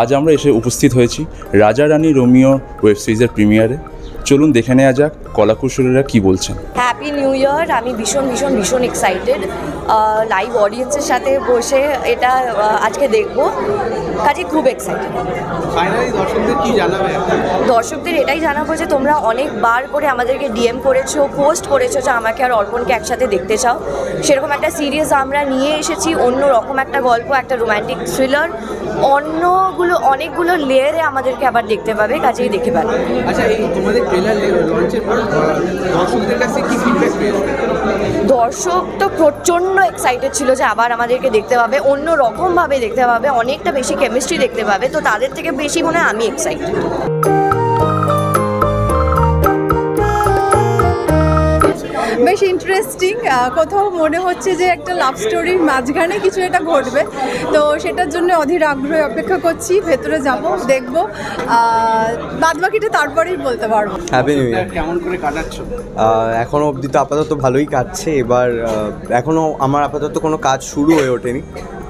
আজ আমরা এসে উপস্থিত হয়েছি রাজা রানী রোমিও ওয়েব সিরিজের প্রিমিয়ারে। চলুন দেখে নেওয়া যাক কলাকুশলীরা কি বলছেন। হ্যাপি নিউ ইয়ার আমি ভীষণ ভীষণ ভীষণ এক্সাইটেড লাইভ অডিয়েন্সের সাথে বসে এটা আজকে দেখব। কাজে খুব এক্সাইটেড দর্শকদের কি জানাবে? দর্শকদের এটাই জানাব যে তোমরা অনেকবার করে আমাদেরকে ডিএম করেছ পোস্ট করেছ যে আমাকে আর অর্পণকে একসাথে দেখতে চাও। সেরকম একটা সিরিয়াস আমরা নিয়ে এসেছি অন্য রকম একটা গল্প একটা রোম্যান্টিক থ্রিলার অন্যগুলো অনেকগুলো লেয়ারে আমাদেরকে আবার দেখতে পাবে কাজেই দেখে পাবে। আচ্ছা এই তোমাদের ট্রেলার লঞ্চের পর দর্শকদের কাছে কি ফিডব্যাক দর্শক তো প্রচণ্ড এক্সাইটেড ছিল যে আবার আমাদেরকে দেখতে পাবে অন্য রকমভাবে দেখতে পাবে অনেকটা বেশি কেমিস্ট্রি দেখতে পাবে তো তাদের থেকে বেশি মনে হয় আমি এক্সাইটেড বেশ ইন্টারেস্টিং কোথাও মনে হচ্ছে যে একটা লাভ স্টোরির মাঝখানে কিছু এটা ঘটবে। তো সেটার জন্য অধীর আগ্রহে অপেক্ষা করছি ভেতরে যাব দেখব বাদ বাকিটা তারপরেই বলতে পারব। হ্যাপি নিউ ইয়ার কেমন করে কাটাচ্ছ? এখনও অবধি তো আপাতত ভালোই কাটছে এবার এখনও আমার আপাতত কোনো কাজ শুরু হয়ে ওঠেনি।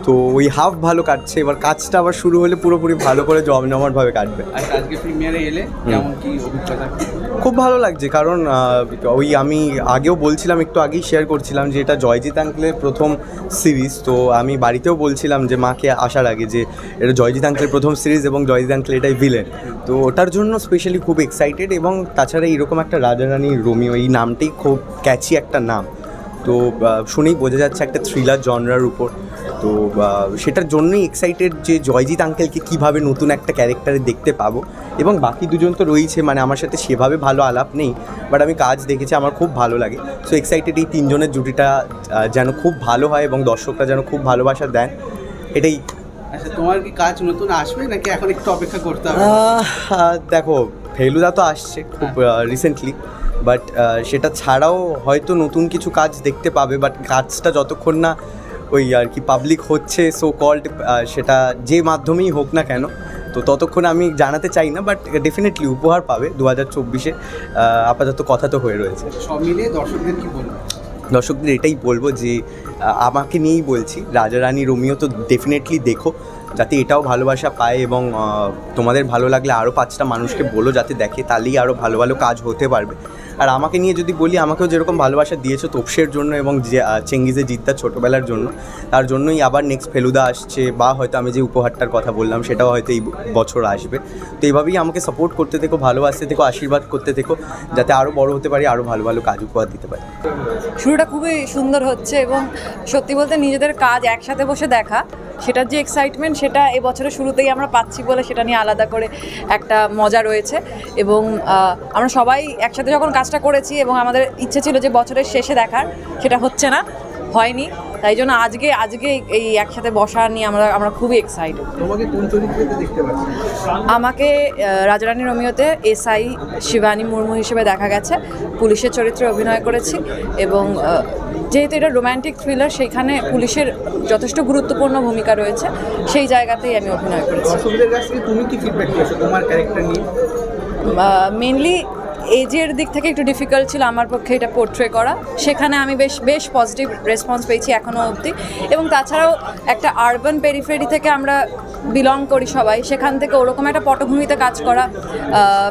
তো ওই হাফ ভালো কাটছে। এবার কাজটা আবার শুরু হলে পুরোপুরি ভালো করে জমজমাটভাবে কাটবে। আজকে প্রিমিয়ারে এলে কেমন কি অভিজ্ঞতা? খুব ভালো লাগছে কারণ ওই আমি আগেও বলছিলাম একটু আগেই শেয়ার করছিলাম যে এটা জয়জিৎ আঙ্কেলের প্রথম সিরিজ তো আমি বাড়িতেও বলছিলাম যে মাকে আসার আগে যে এটা জয়জিৎ আঙ্কেলের প্রথম সিরিজ এবং জয়জিৎ আঙ্কেল এটাই ভিলেন তো ওটার জন্য স্পেশালি খুব এক্সাইটেড এবং তাছাড়া এরকম একটা রাজা রানী রোমিও এই নামটাই খুব ক্যাচি একটা নাম। তো শুনেই বোঝা যাচ্ছে একটা থ্রিলার জনরার উপর। তো সেটার জন্যই এক্সাইটেড যে জয়জিৎ আঙ্কেলকে কীভাবে নতুন একটা ক্যারেক্টারে দেখতে পাবো। এবং বাকি দুজন তো রয়েছে মানে আমার সাথে সেভাবে ভালো আলাপ নেই বাট আমি কাজ দেখেছি আমার খুব ভালো লাগে। সো এক্সাইটেড এই তিনজনের জুটিটা যেন খুব ভালো হয় এবং দর্শকরা যেন খুব ভালোবাসা দেন। এটাই। আচ্ছা তোমার কি কাজ নতুন আসবে নাকি এখন একটু অপেক্ষা করতে হবে? দেখো ফেলুদা তো আসছে খুব রিসেন্টলি বাট সেটা ছাড়াও হয়তো নতুন কিছু কাজ দেখতে পাবে বাট কাজটা যতক্ষণ না ওই আর কি পাবলিক হচ্ছে সো কল্ড সেটা যে মাধ্যমেই হোক না কেন তো ততক্ষণ আমি জানাতে চাই না বাট ডেফিনেটলি উপহার পাবে দু হাজার চব্বিশে আপাতত কথা তো হয়ে রয়েছে। সব মিলিয়ে দর্শকদের কি বলব? দর্শকদের এটাই বলব যে আমাকে নিয়েই বলছি রাজা রানী রোমিও তো ডেফিনেটলি দেখো যাতে এটাও ভালোবাসা পায় এবং তোমাদের ভালো লাগলে আরও পাঁচটা মানুষকে বলো যাতে দেখে, তাহলেই আরও ভালো ভালো কাজ হতে পারবে। আর আমাকে নিয়ে যদি বলি, আমাকেও যেরকম ভালোবাসা দিয়েছ তোপসের জন্য এবং যে চেঙ্গিজে জিদ্দার ছোটোবেলার জন্য, তার জন্যই আবার নেক্সট ফেলুদা আসছে বা হয়তো আমি যে উপহারটার কথা বললাম, সেটাও হয়তো এই বছর আসবে। তো এইভাবেই আমাকে সাপোর্ট করতে থেকো, ভালোবাসতে থেকো, আশীর্বাদ করতে থেকো, যাতে আরও বড় হতে পারি আরও ভালো ভালো কাজ উপহার দিতে পারি। শুরুটা খুবই সুন্দর হচ্ছে এবং সত্যি বলতে নিজেদের কাজ একসাথে বসে দেখা সেটার যে এক্সাইটমেন্ট সেটা এই বছরের শুরুতেই আমরা পাচ্ছি বলে সেটা নিয়ে আলাদা করে একটা মজা রয়েছে। এবং আমরা সবাই একসাথে যখন কাজটা করেছি এবং আমাদের ইচ্ছে ছিল যে বছরের শেষে দেখার সেটা হচ্ছে না হয়নি। তাই জন্য আজকে আজকে এই একসাথে বসা নিয়ে আমরা আমরা খুবই এক্সাইটেড তোমাকে কোন চরিত্রতে দেখতে পাচ্ছি? আমাকে রাজারানী রোমিওতে এসআই শিবানী মুর্মু হিসেবে দেখা গেছে। পুলিশের চরিত্রে অভিনয় করেছি এবং যেহেতু এটা রোম্যান্টিক থ্রিলার সেইখানে পুলিশের যথেষ্ট গুরুত্বপূর্ণ ভূমিকা রয়েছে। সেই জায়গাতেই আমি অভিনয় করেছি। দর্শকদের কাছ থেকে তুমি কি ফিডব্যাক তোমার ক্যারেক্টার নিয়ে? মেনলি এজের দিক থেকে একটু ডিফিকাল্ট ছিল আমার পক্ষে এটা পোর্ট্রে করা। সেখানে আমি বেশ বেশ পজিটিভ রেসপন্স পেয়েছি এখনও অবধি। এবং তাছাড়াও একটা আরবান পেরিফেরি থেকে আমরা বিলং করি সবাই। সেখান থেকে ওরকম একটা পটভূমিতে কাজ করা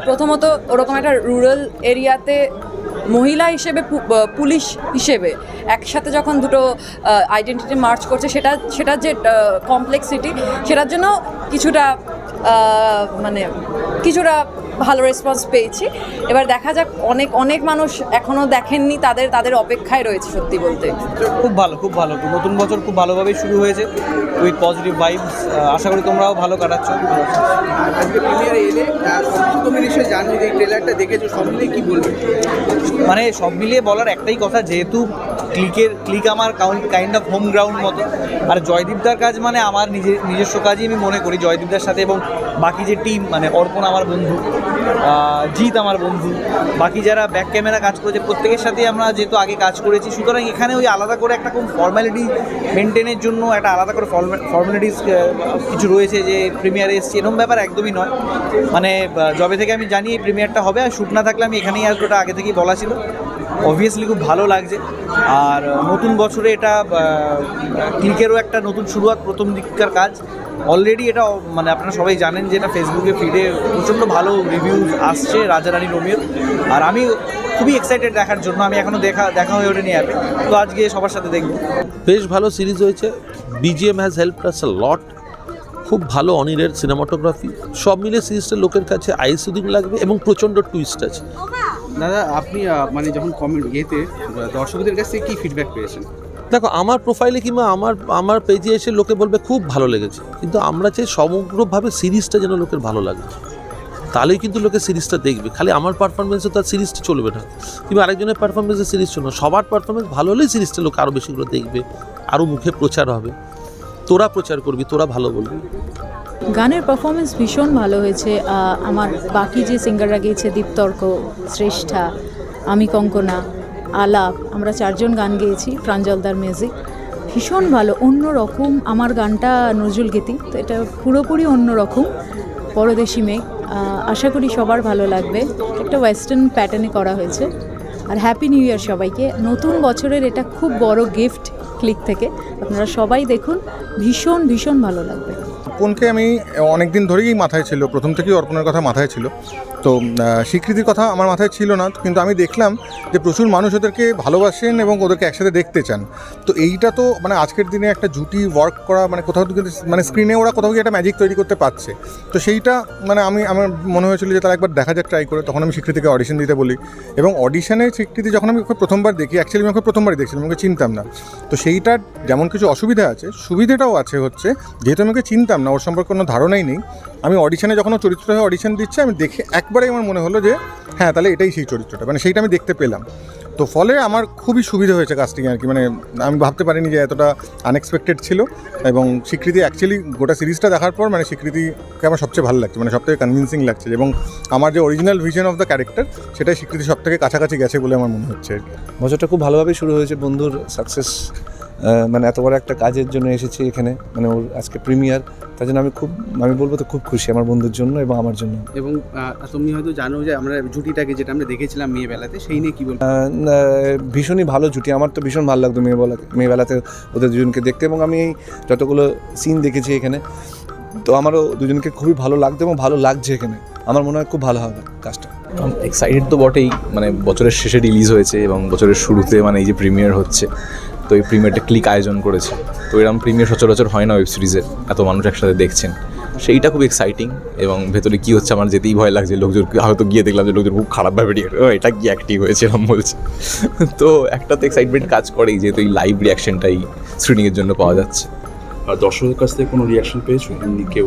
প্রথমত ওরকম একটা রুরাল এরিয়াতে মহিলা হিসেবে পুলিশ হিসেবে একসাথে যখন দুটো আইডেন্টিটি মার্চ করছে, সেটা সেটার যে কমপ্লেক্সিটি সেটার জন্য কিছুটা মানে কিছুটা ভালো রেসপন্স পেয়েছি। এবার দেখা যাক অনেক অনেক মানুষ এখনও দেখেননি তাদের তাদের অপেক্ষায় রয়েছে সত্যি বলতে। খুব ভালো খুব ভালো। নতুন বছর খুব ভালোভাবেই শুরু হয়েছে উইথ পজিটিভ ভাইবস আশা করি তোমরাও ভালো কাটাচ্ছ। আর আজকে প্রিমিয়ারে এলে তুমি নিশ্চয়ই জানো যে এই ট্রেলারটা দেখেছ সব মিলিয়ে কি বলবে? মানে সব মিলিয়ে বলার একটাই কথা যেহেতু ক্লিকের ক্লিক আমার count kind of home ground মতো। আর জয়দীপদার কাজ মানে আমার নিজের নিজস্ব কাজই আমি মনে করি জয়দীপদার সাথে এবং বাকি যে টিম মানে অর্পণ আমার বন্ধু জিৎ আমার বন্ধু। বাকি যারা ব্যাক ক্যামেরা কাজ করেছে, প্রত্যেকের সাথেই আমরা যেহেতু আগে কাজ করেছি, সুতরাং এখানে ওই আলাদা করে একটা কোন ফর্ম্যালিটি মেনটেনের জন্য একটা আলাদা করে ফর্ম্যালিটিস কিছু রয়েছে যে প্রিমিয়ারে এসছি। এরকম ব্যাপার একদমই নয়। মানে জবে থেকে আমি জানি প্রিমিয়ারটা হবে, আর শ্যুট না থাকলে আমি এখানেই আসব ওটা আগে থেকেই বলা ছিল। অবভিয়াসলি খুব ভালো লাগছে। আর নতুন বছরে এটা ক্লিকেরও একটা নতুন শুরুয়াত, প্রথম দিককার কাজ। অলরেডি এটা মানে আপনারা সবাই জানেন যে এটা ফেসবুকে ফিডে প্রচণ্ড ভালো রিভিউ আসছে রাজা রানী রোমিওর আর আমি খুবই এক্সাইটেড দেখার জন্য, আমি এখনও দেখা দেখা হয়ে ওঠেনি অ্যাপে তো আজকে সবার সাথে দেখব। বেশ ভালো সিরিজ হয়েছে। BGM has help us a lot খুব ভালো অনিলের সিনেমাটোগ্রাফি সব মিলে সিরিজটা লোকের কাছে আই সুদিং লাগবে এবং প্রচণ্ড টুইস্ট আছে। দাদা, আপনি মানে যখন কমেন্ট ইয়েতে দর্শকদের কাছ কি ফিডব্যাক পেয়েছেন? দেখো, আমার প্রোফাইলে কিংবা আমার আমার পেজে এসে লোকে বলবে, খুব ভালো লেগেছে। কিন্তু আমরা চাই সমগ্রভাবে সিরিজটা যেন লোকের ভালো লাগে। তাহলেই কিন্তু লোকে সিরিজটা দেখবে। খালি আমার পারফরমেন্সে তার সিরিজটা চলবে না। কিংবা আরেকজনের পারফরমেন্সে সিরিজ চলবে না। সবার পারফরমেন্স ভালো হলেই সিরিজটা লোক আরও বেশি করে দেখবে আরও মুখে প্রচার হবে। তোরা প্রচার করবি, তোরা ভালো বলবি। গানের পারফরমেন্স ভীষণ ভালো হয়েছে। আমার বাকি যে সিঙ্গাররা গিয়েছে, দীপতর্ক, শ্রেষ্ঠা, আমি কঙ্কনা, আলাপ, আমরা চারজন গান গেয়েছি, প্রাঞ্জলদার মিউজিক ভীষণ ভালো অন্য রকম আমার গানটা নজরুল গীতি, তো এটা পুরোপুরি অন্য রকম পরদেশি মেঘ। আশা করি সবার ভালো লাগবে। একটা ওয়েস্টার্ন প্যাটার্নে করা হয়েছে। আর হ্যাপি নিউ ইয়ার সবাইকে। নতুন বছরের এটা খুব বড় গিফট ক্লিক থেকে। আপনারা সবাই দেখুন, ভীষণ ভীষণ ভালো লাগবে। অর্পণকে আমি অনেক দিন ধরেই মাথায় ছিল প্রথম থেকেই অর্পণের কথা মাথায় ছিল। তো স্বীকৃতির কথা আমার মাথায় ছিল না, কিন্তু আমি দেখলাম যে প্রচুর মানুষ ওদেরকে ভালোবাসেন এবং ওদেরকে একসাথে দেখতে চান। তো এইটা তো মানে আজকের দিনে একটা জুটি ওয়ার্ক করা মানে কোথাও মানে স্ক্রিনে ওরা কোথাও গিয়ে একটা ম্যাজিক তৈরি করতে পারছে। তো সেইটা মানে আমি, আমার মনে হয়েছিল যে তারা একবার দেখা যাক ট্রাই করে, তখন আমি স্বীকৃতিকে অডিশন দিতে বলি। এবং অডিশনে স্বীকৃতি যখন আমি ওকে প্রথমবার দেখি অ্যাকচুয়ালি আমি ওকে প্রথমবারই দেখছিলাম ওকে চিনতাম না। তো সেইটার যেমন কিছু অসুবিধা আছে, সুবিধেটাও আছে হচ্ছে, যেহেতু আমি ওকে চিনতাম না, ওর সম্পর্কে কোনো ধারণাই নেই, আমি অডিশনে যখন চরিত্র হয়ে অডিশন দিচ্ছে, আমি দেখে একবারেই আমার মনে হলো যে হ্যাঁ তাহলে এটাই সেই চরিত্রটা। মানে সেইটা আমি দেখতে পেলাম। তো ফলে আমার খুবই সুবিধা হয়েছে কাস্টিং আর কি। মানে আমি ভাবতে পারিনি যে এতটা আনএক্সপেক্টেড ছিল এবং স্বীকৃতি অ্যাকচুয়ালি গোটা সিরিজটা দেখার পর মানে স্বীকৃতিকে আমার সবচেয়ে ভালো লাগছে। মানে সবথেকে কনভিনসিং লাগছে এবং আমার যে original vision of the character সেটাই স্বীকৃতি সব থেকে কাছাকাছি গেছে বলে আমার মনে হচ্ছে বছরটা খুব ভালোভাবে শুরু হয়েছে বন্ধুর সাকসেস মানে এত বড় একটা কাজের জন্য এসেছি এখানে মানে ওর আজকে প্রিমিয়ার তার জন্য আমি খুব আমি বলব তো খুব খুশি আমার বন্ধুর জন্য এবং আমার জন্য। এবং তুমি হয়তো জানো যে আমরা জুটিটাকে যেটা আমরা দেখেছিলাম মেয়েবেলাতে সেই নিয়ে কি বলব? ভীষণই ভালো জুটি আমার তো ভীষণ ভালো লাগতো মেয়েবেলাতে মেয়েবেলাতে ওদের দুজনকে দেখতে এবং আমি এই যতগুলো সিন দেখেছি এখানে তো আমারও দুজনকে খুবই ভালো লাগতো এবং ভালো লাগছে এখানে আমার মনে হয় খুব ভালো হবে কাজটা। এক্সাইটেড তো বটেই মানে বছরের শেষে রিলিজ হয়েছে এবং বছরের শুরুতে মানে এই যে প্রিমিয়ার হচ্ছে তো এই প্রিমিয়ারটা ক্লিক আয়োজন করেছে। তো এরকম প্রিমিয়ার সচরাচর হয় না ওয়েব সিরিজের এত মানুষ একসাথে দেখছেন। সেইটা খুব এক্সাইটিং এবং ভেতরে কী হচ্ছে আমার যেতেই ভয় লাগছে লোকজন হয়তো গিয়ে দেখলাম যে লোকজন খুব খারাপভাবে এটা কি অ্যাক্টিং হয়েছে এরকম বলছে। তো একটা তো এক্সাইটমেন্ট কাজ করেই যেহেতু এই লাইভ রিয়াকশনটাই স্ক্রিনিংয়ের জন্য পাওয়া যাচ্ছে। আর দর্শকদের কাছ থেকে কোনো রিয়াকশন পেয়েছ? এমনি কেউ?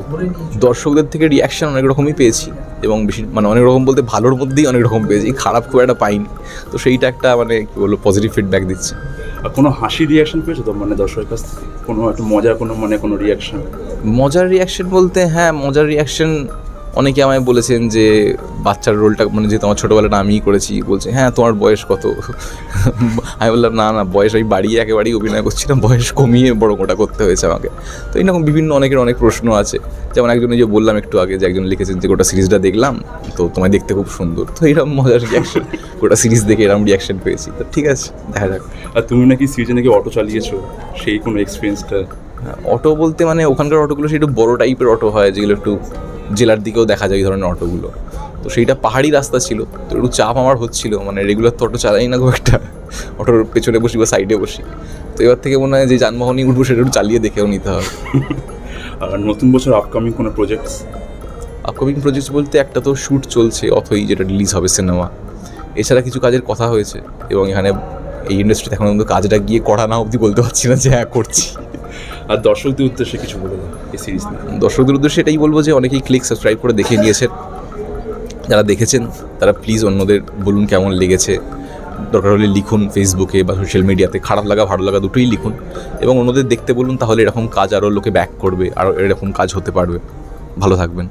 দর্শকদের থেকে রিয়াকশন অনেক রকমই পেয়েছি এবং বেশি মানে অনেক রকম বলতে ভালোর মধ্যেই অনেক রকম পেয়েছি খারাপ খুব একটা পাইনি। তো সেইটা একটা মানে কী বলব পজিটিভ ফিডব্যাক দিচ্ছে। কোনো হাসি রিয়াকশন পেয়েছ তো মানে দর্শকের কাছ থেকে? কোনো একটা মজার কোনো মানে কোনো রিয়াকশন মজার রিয়াকশন বলতে হ্যাঁ মজার রিয়াকশন অনেকে আমায় বলেছেন যে বাচ্চার রোলটা মানে যে তোমার ছোটোবেলাটা আমিই করেছি বলছে হ্যাঁ তোমার বয়স কত? আমি বললাম না না বয়স আমি বাড়িয়ে একেবারেই অভিনয় করছি না বয়স কমিয়ে বড় মোটা করতে হয়েছে আমাকে। তো এরকম বিভিন্ন অনেকের অনেক প্রশ্ন আছে। যেমন একজন যে বললাম একটু আগে যে একজন লিখেছেন যে গোটা সিরিজটা দেখলাম তো তোমায় দেখতে খুব সুন্দর। তো এরকম মজার রিয়াকশন গোটা সিরিজ দেখে এরকম রিয়াকশন পেয়েছি। তো ঠিক আছে দেখা যাক। আর তুমি নাকি সিরিজে নাকি অটো চালিয়েছো? সেই কোনো এক্সপিরিয়েন্সটা অটো বলতে মানে ওখানকার অটোগুলো সে একটু বড় টাইপের অটো হয় যেগুলো একটু জেলার দিকেও দেখা যায় এই ধরনের অটোগুলো। তো সেইটা পাহাড়ি রাস্তা ছিল তো একটু চাপ আমার হচ্ছিল মানে রেগুলার তো অটো চালাই না খুব একটা অটোর পেছনে বসি বা সাইডে বসি। তো এবার থেকে মনে হয় যে যানবাহনই উঠবো সেটা একটু চালিয়ে দেখেও নিতে হবে। আর নতুন বছর আপকামিং কোনো প্রজেক্টস আপকামিং প্রজেক্ট বলতে একটা তো শ্যুট চলছে অথই যেটা রিলিজ হবে সিনেমা এছাড়া কিছু কাজের কথা হয়েছে এবং এখানে এই ইন্ডাস্ট্রিতে এখন পর্যন্ত কাজটা গিয়ে করা না অবধি বলতে পারছি না যে হ্যাঁ করছি। আর দর্শকদের উদ্দেশ্যে কিছু বলে না এই সিরিজ নিয়ে। দর্শকদের উদ্দেশ্যে এটাই বলব যে অনেকেই ক্লিক সাবস্ক্রাইব করে দেখে নিয়েছেন। যারা দেখেছেন, তারা প্লিজ অন্যদের বলুন কেমন লেগেছে। দরকার হলে লিখুন ফেসবুকে বা সোশ্যাল মিডিয়াতে খারাপ লাগা, ভালো লাগা দুটোই লিখুন। এবং অন্যদের দেখতে বলুন, তাহলে এরকম কাজ আরও লোকে ব্যাক করবে আরও এরকম কাজ হতে পারবে। ভালো থাকবেন।